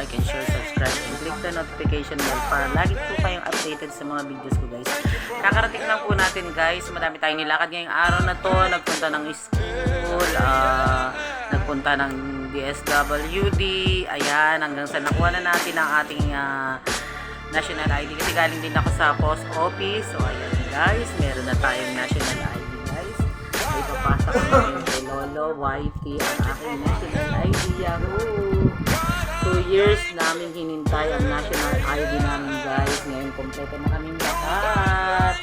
like and share, subscribe, and click the notification bell para lagi po kayong updated sa mga videos ko guys. Kakarating lang po natin guys, madami tayong nilakad ngayong araw na to, nagpunta ng school, ah, nagpunta ng DSWD, ayan, hanggang sa nakuha na natin ang ating ah, national ID kasi galing din ako sa post office. So ayan guys, meron na tayong national ID guys. Ay papasok ko kay Lolo YT ang aking national ID. Yahoo! Two years namin hinintay ang national ID namin guys. Ngayon kompleto na kaming lahat.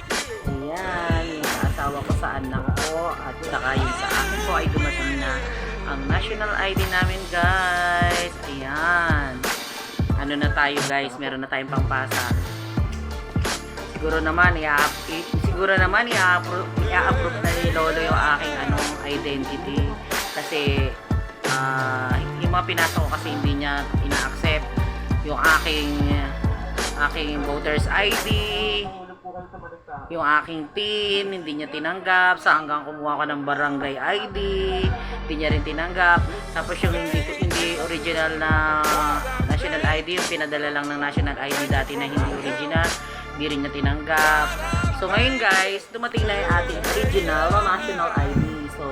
Ayan, yung asawa ko sa anak ko at saka yung sa akin ko ay dumating na ang national ID namin guys. Ayan ano na tayo guys, meron na tayong pangpasa. Siguro naman, i siguro naman i-approve, i-approve na ni Lolo yung aking anong identity. Kasi, ah yung mga pinasa ko kasi hindi niya ina-accept yung aking aking voter's ID, yung aking PIN, hindi niya tinanggap. Sa hanggang kumuha ko ng barangay ID, hindi niya rin tinanggap. Tapos yung hindi, hindi original na national ID, yung pinadala lang ng national ID dati na hindi original, hindi rin niya tinanggap. So ngayon guys, dumating na yung ating original na national ID. So,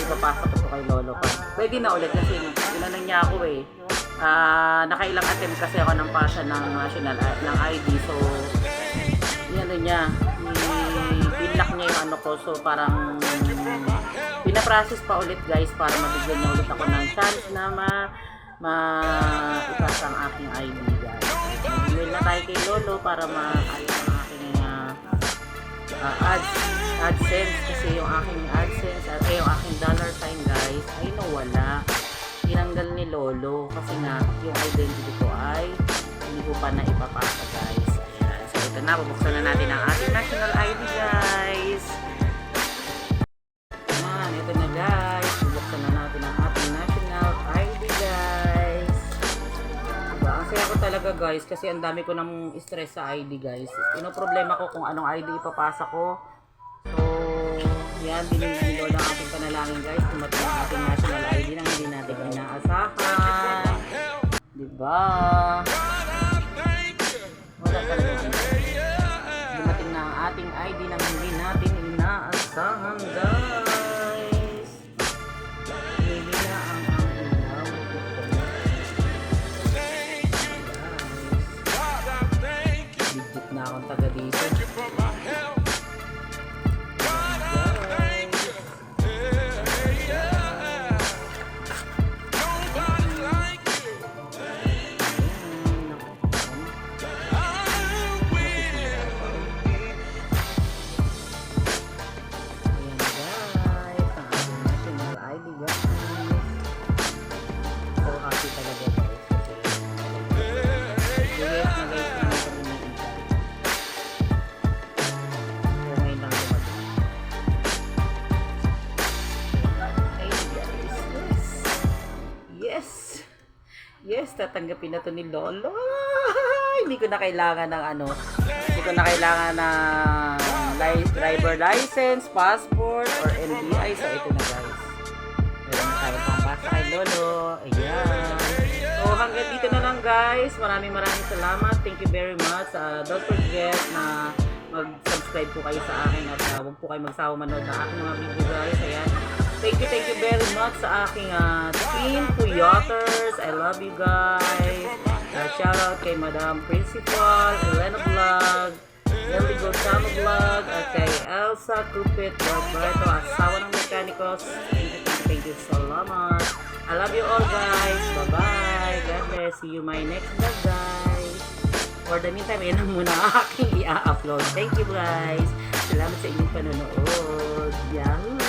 ipapasok ko to kay Lolo pa. Pwede na ulit kasi ginanong niya ako eh. Ah, nakailang attempt kasi ako ng pasa ng national ng ID. So, ano niya, i-binlock niya yung ano ko. So, parang pinaprocess pa ulit guys para mabigyan niya ulit ako ng chance na ma ma ipasa ang aking ID guys. Mag-email na tayo kay Lolo para ma-ayos ang aking uh, uh, ads, AdSense kasi yung aking AdSense at eh, yung aking dollar sign guys ay nawala. Tinanggal ni Lolo kasi nga yung identity ko ay hindi ko pa na ipapasa guys. Ayan. So ito na, bubuksan na natin ang ating national ID guys. Talaga guys kasi ang dami ko ng stress sa ID guys. Ino problema ko kung anong ID ipapasa ko. So, yan, dinigil ang ating panalangin guys. Tumating ang ating national ID nang hindi natin inaasahan. Diba? Wala talaga. Dumating na ang ating ID nang hindi natin inaasahan guys. Tatanggapin na to ni Lolo. Hindi ko na kailangan ng ano. Hindi ko na kailangan ng li- driver license, passport, or NBI. So, ito na guys. Meron na tayo pangpasa kay Lolo. Ayan. So, hanggang dito na lang guys. Maraming maraming salamat. Thank you very much. Uh, don't forget na mag-subscribe po kayo sa akin at uh, huwag po kayo magsawa manood ng aking mga video guys. Ayan. Thank you, thank you very much sa aking uh, team, Puyoters. I love you guys. Uh, shout out kay Madam Principal, Elena Vlog, Nelly Gotamo Vlog, at kay Elsa Cupit, Roberto, asawa ng Mechanicals. Thank you, thank you. Salamat. I love you all guys. Bye-bye. God bless. See you my next vlog guys. For the meantime, yun lang muna aking i-upload. Thank you guys. Salamat sa inyong panonood. Yahoo!